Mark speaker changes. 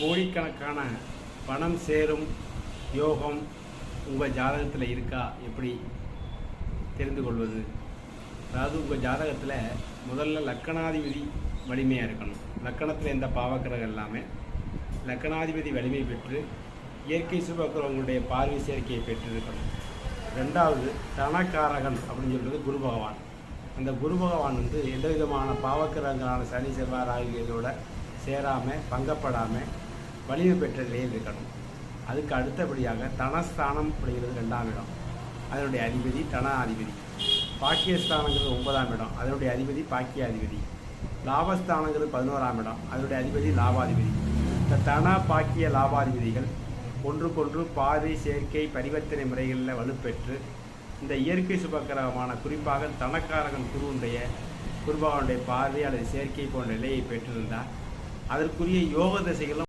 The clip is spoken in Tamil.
Speaker 1: கோடிக்கணக்கான பணம் சேரும் யோகம் உங்கள் ஜாதகத்தில் இருக்கா? எப்படி தெரிந்து கொள்வது? அதாவது உங்கள் ஜாதகத்தில் முதல்ல லக்கணாதிபதி வலிமையாக இருக்கணும். லக்கணத்தில் எந்த பாவக்கிரகம் எல்லாமே லக்கணாதிபதி வலிமை பெற்று இயற்கை சுபக்கிரகங்களுடைய பார்வை சேர்க்கையை பெற்றிருக்கணும். ரெண்டாவது தனக்காரகன் அப்படின்னு சொல்கிறது குரு பகவான். அந்த குரு பகவான் வந்து எந்த விதமான பாவக்கிரகங்களான சனி செவ்வாய் ஆகியோட சேராமல் பங்கப்படாமல் வலிமை பெற்ற நிலையில் இருக்கணும். அதுக்கு அடுத்தபடியாக தனஸ்தானம் அப்படிங்கிறது ரெண்டாம் இடம். அதனுடைய அதிபதி தனாதிபதி. பாக்கியஸ்தானங்கிறது ஒன்பதாம் இடம். அதனுடைய அதிபதி பாக்கியாதிபதி. லாபஸ்தானங்கிறது பதினோராம் இடம். அதனுடைய அதிபதி லாபாதிபதி. இந்த தன பாக்கிய லாபாதிபதிகள் ஒன்றுக்கொன்று பாதை சேர்க்கை பரிவர்த்தனை முறைகளில் வலுப்பெற்று இந்த இயற்கை சுபக்கிரகமான குறிப்பாக தனக்காரகன் குருவுடைய குருபகவனுடைய பார்வை அல்லது சேர்க்கை போன்ற நிலையை பெற்றிருந்தால் அதற்குரிய யோக திசைகளும்